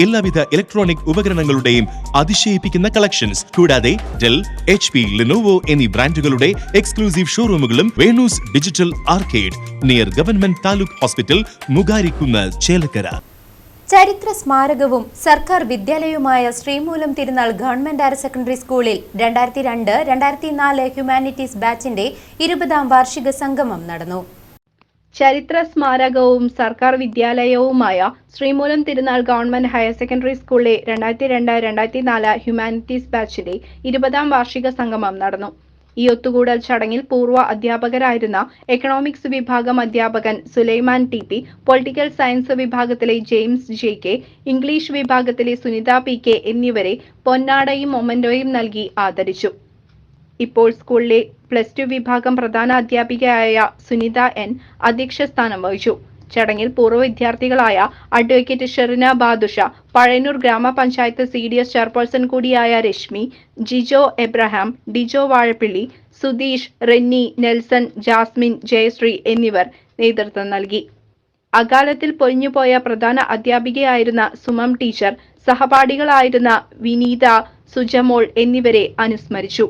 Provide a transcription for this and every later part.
എല്ലാവിധ ഇലക്ട്രോണിക് ഉപകരണങ്ങളുടെയും അതിശയിപ്പിക്കുന്ന കളക്ഷൻസ് കൂടാതെ ഡെൽ എച്ച് പി ലിനോവോ എന്നീ ബ്രാൻഡുകളുടെ exclusive ഷോറൂമുകളും Venus digital arcade near government taluk hospital മുഗാരിക്കുന്ന Chelakkara. ചരിത്ര സ്മാരകവും സർക്കാർ വിദ്യാലയവുമായ Sreemoolam Thirunal government higher secondary സ്കൂളിൽ രണ്ടായിരത്തി രണ്ട് രണ്ടായിരത്തി നാല് ഹ്യൂമാനിറ്റീസ് ബാച്ചിന്റെ ഇരുപതാം വാർഷിക സംഗമം നടന്നു. ചരിത്ര സ്മാരകവും സർക്കാർ വിദ്യാലയവുമായ Sreemoolam Thirunal government higher secondary സ്കൂളിലെ രണ്ടായിരത്തി രണ്ട് രണ്ടായിരത്തി നാല് ഹ്യൂമാനിറ്റീസ് ബാച്ചിന്റെ ഇരുപതാം വാർഷിക സംഗമം നടന്നു. ഈ ഒത്തുകൂടൽ ചടങ്ങിൽ പൂർവ അധ്യാപകരായിരുന്ന എക്കണോമിക്സ് വിഭാഗം അധ്യാപകൻ Sulaiman T P political science വിഭാഗത്തിലെ ജെയിംസ് ജെ കെ ഇംഗ്ലീഷ് വിഭാഗത്തിലെ സുനിത പി കെ എന്നിവരെ പൊന്നാടയും മൊമന്റോയും നൽകി ആദരിച്ചു. ഇപ്പോൾ സ്കൂളിലെ പ്ലസ് ടു വിഭാഗം പ്രധാന അധ്യാപികയായ സുനിത എൻ അധ്യക്ഷ സ്ഥാനം വഹിച്ചു. ചടങ്ങിൽ പൂർവ വിദ്യാർത്ഥികളായ അഡ്വക്കേറ്റ് ഷെറിന ബാദുഷ പഴയനൂർ ഗ്രാമപഞ്ചായത്ത് സി ഡി എസ് ചെയർപേഴ്സൺ കൂടിയായ Reshmi Jijo Abraham Dijo Vazhappilly Sudheesh Renny Nelson Jasmine Jayasree എന്നിവർ നേതൃത്വം നൽകി. അകാലത്തിൽ പൊലിഞ്ഞുപോയ പ്രധാന അധ്യാപികയായിരുന്ന സുമം ടീച്ചർ സഹപാഠികളായിരുന്ന വിനീത സുജമോൾ എന്നിവരെ അനുസ്മരിച്ചു.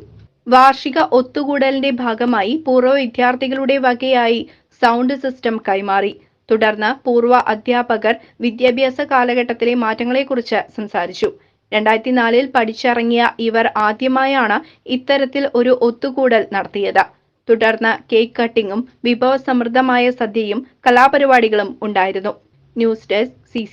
വാർഷിക ഒത്തുകൂടലിന്റെ ഭാഗമായി പൂർവ വിദ്യാർത്ഥികളുടെ വകയായി സൗണ്ട് സിസ്റ്റം കൈമാറി. തുടർന്ന് പൂർവ അധ്യാപകർ വിദ്യാഭ്യാസ കാലഘട്ടത്തിലെ മാറ്റങ്ങളെക്കുറിച്ച് സംസാരിച്ചു. രണ്ടായിരത്തി നാലിൽ പഠിച്ചിറങ്ങിയ ഇവർ ആദ്യമായാണ് ഇത്തരത്തിൽ ഒരു ഒത്തുകൂടൽ നടത്തിയത്. തുടർന്ന് കേക്ക് കട്ടിങ്ങും വിഭവസമൃദ്ധമായ സദ്യയും കലാപരിപാടികളും ഉണ്ടായിരുന്നു. News desk C